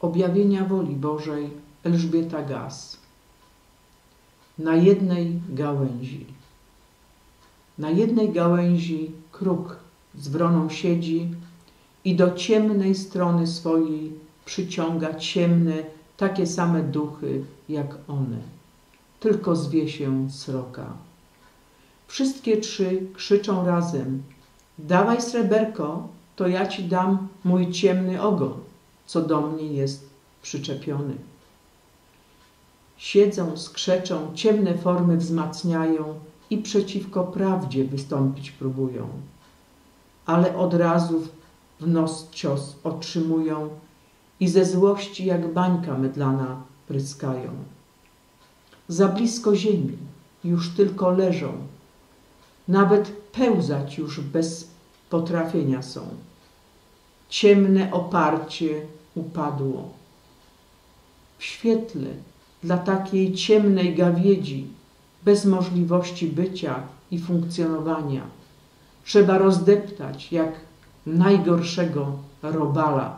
objawienia woli Bożej Elżbieta Gaz. Na jednej gałęzi. Na jednej gałęzi kruk z wroną siedzi i do ciemnej strony swojej przyciąga ciemne, takie same duchy jak one. Tylko zwie się sroka. Wszystkie trzy krzyczą razem: Dawaj sreberko, to ja ci dam mój ciemny ogon, co do mnie jest przyczepiony. Siedzą, skrzeczą, ciemne formy wzmacniają i przeciwko prawdzie wystąpić próbują. Ale od razu w nos cios otrzymują i ze złości jak bańka mydlana pryskają. Za blisko ziemi już tylko leżą, nawet pełzać już bez potrafienia są. Ciemne oparcie upadło. W świetle dla takiej ciemnej gawiedzi, bez możliwości bycia i funkcjonowania, trzeba rozdeptać jak najgorszego robala